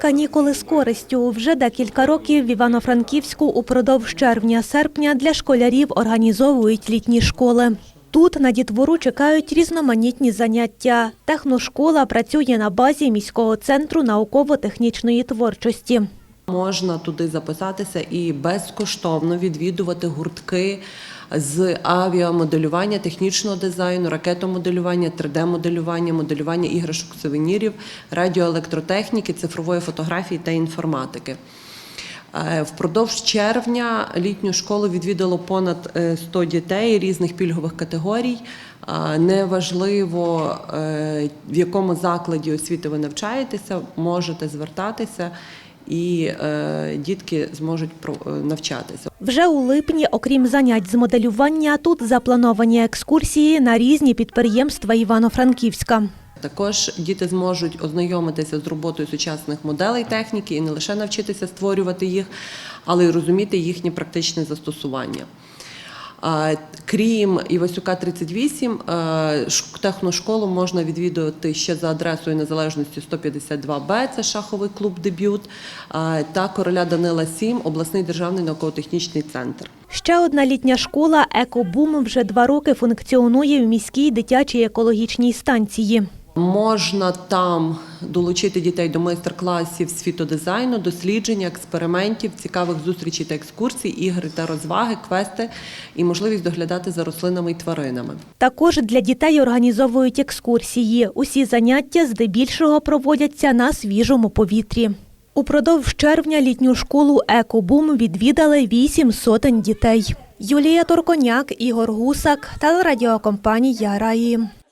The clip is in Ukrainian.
Канікули з користю вже декілька років в Івано-Франківську упродовж червня-серпня для школярів організовують літні школи. Тут на дітвору чекають різноманітні заняття. Техношкола працює на базі міського центру науково-технічної творчості. Можна туди записатися і безкоштовно відвідувати гуртки з авіамоделювання, технічного дизайну, ракетомоделювання, 3D-моделювання, моделювання іграшок сувенірів, радіоелектротехніки, цифрової фотографії та інформатики. Е, Впродовж червня літню школу відвідало понад е, 100 дітей різних пільгових категорій. Е, Неважливо, е, в якому закладі освіти ви навчаєтеся, можете звертатися, і е, дітки зможуть про- е, навчатися. Вже у липні, окрім занять з моделювання, тут заплановані екскурсії на різні підприємства Івано-Франківська. Також діти зможуть ознайомитися з роботою сучасних моделей техніки і не лише навчитися створювати їх, але й розуміти їхнє практичне застосування. Крім Івасюка 38, е, техношколу можна відвідувати ще за адресою Незалежності 152Б, це шаховий клуб Дебют, та короля Данила 7, обласний державний науково-технічний центр. Ще одна літня школа «Екобум» вже два роки функціонує в міській дитячій екологічній станції. Можна там долучити дітей до майстер-класів з фітодизайну, дослідження, експериментів, цікавих зустрічей та екскурсій, ігри та розваги, квести і можливість доглядати за рослинами і тваринами. Також для дітей організовують екскурсії. Усі заняття здебільшого проводяться на свіжому повітрі. Упродовж червня літню школу «Екобум» відвідали вісім сотень дітей. Юлія Торконяк, Ігор Гусак, телерадіокомпанія Раї.